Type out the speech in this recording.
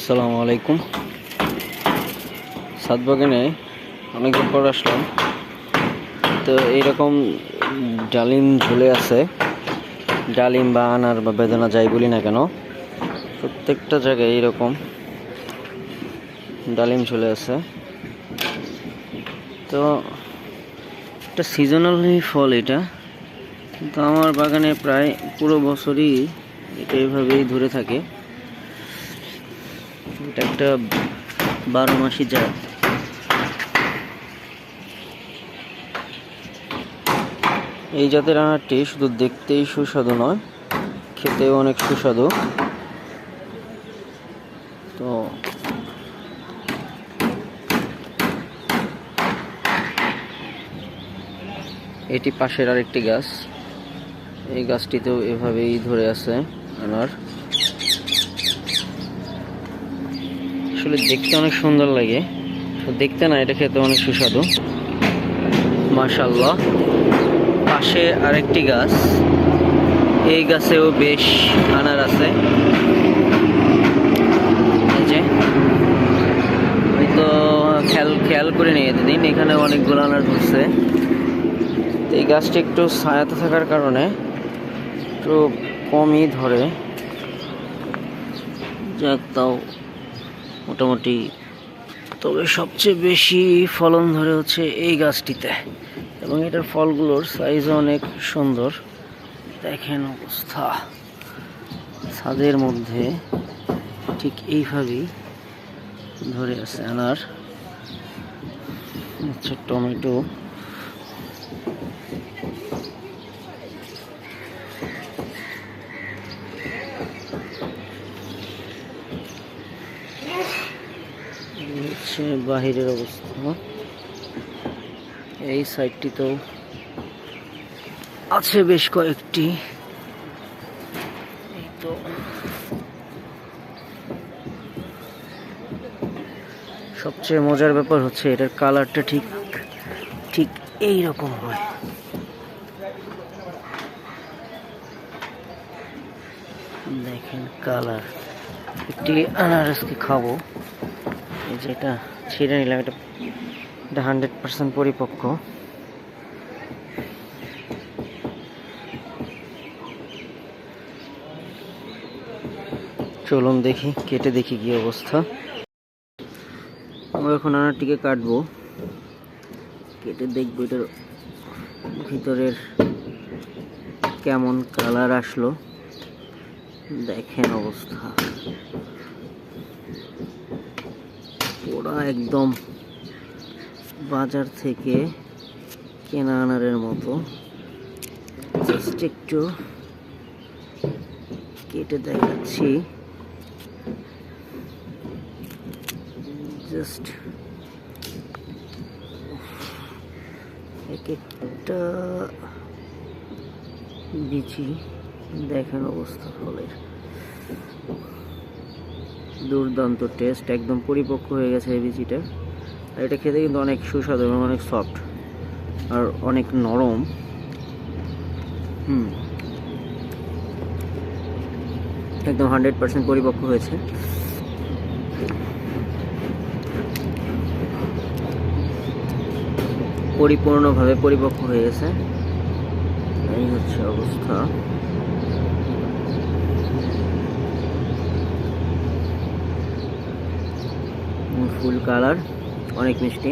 আসসালামু আলাইকুম। সাত বাগানে অনেকদিন পর আসলাম। তো এইরকম ডালিম ঝুলে আছে। ডালিম বা আনার বা বেদনা যাই বলি না কেন, প্রত্যেকটা জায়গায় এইরকম ডালিম ঝুলে আছে। তো একটা সিজনালি ফল এটা। কিন্তু আমার বাগানে প্রায় পুরো বছরই এটা এইভাবেই ধরে থাকে। এটা একটা বারো মাসি জাত এই জাতের আনারটি শুধু দেখতেই সুস্বাদু নয়, খেতেও অনেক সুস্বাদু। তো এটি পাশের আরেকটি গাছ। এই গাছটিতেও এভাবেই ধরে আছে আনার। আসলে দেখতে অনেক সুন্দর লাগে। দেখতে না, এটা খেতে অনেক সুস্বাদু। মাশাল্লাহ পাশে আরেকটি গাছ। এই গাছেও বেশ আনার আছে। তো খেয়াল খেয়াল করে নিয়ে দিন এখানে অনেকগুলো আনার ধরছে। এই গাছটি একটু ছায়াতে থাকার কারণে একটু কমই ধরে। যাক, তাও মোটামুটি। তবে সবচেয়ে বেশি ফলন ধরে হচ্ছে এই গাছটিতে। এবং এটার ফলগুলোর সাইজও অনেক সুন্দর। দেখেন অবস্থা। ছাদের মধ্যে ঠিক এইভাবেই ধরে আছে আনার হচ্ছে টমেটো এই হচ্ছে বাহিরের অবস্থা এই সাইডটিতেও আছে বেশ কয়েকটি। এই তো। সবচেয়ে মজার ব্যাপার হচ্ছে এটার কালারটা ঠিক ঠিক এই রকম হয়। দেখেন কালার। একটি আনারসকে খাব। এই যে এটা। ছিঁড়ে নিলাম, এটা এটা হান্ড্রেড পার্সেন্ট পরিপক্ক। চলুন দেখি, কেটে দেখি কি অবস্থা। আমরা এখন আনারটিকে কাটবো। কেটে দেখব এটার ভিতরের কেমন কালার আসলো। দেখেন অবস্থা। ওরা একদম বাজার থেকে কেনা আনারের মতো। জাস্ট একটু কেটে দেখাচ্ছি। জাস্ট এক একটা বিচি দেখেন অবস্থা ফলের দুর্দান্ত টেস্ট একদম পরিপক্ক হয়ে গেছে এই বিচিটা। আর এটা খেতে কিন্তু অনেক সুস্বাদু এবং অনেক সফট আর অনেক নরম। হুম। একদম হান্ড্রেড পার্সেন্ট পরিপক্ক হয়েছে। পরিপূর্ণভাবে পরিপক্ক হয়ে গেছে। এই হচ্ছে অবস্থা। ফুল কালার অনেক মিষ্টি।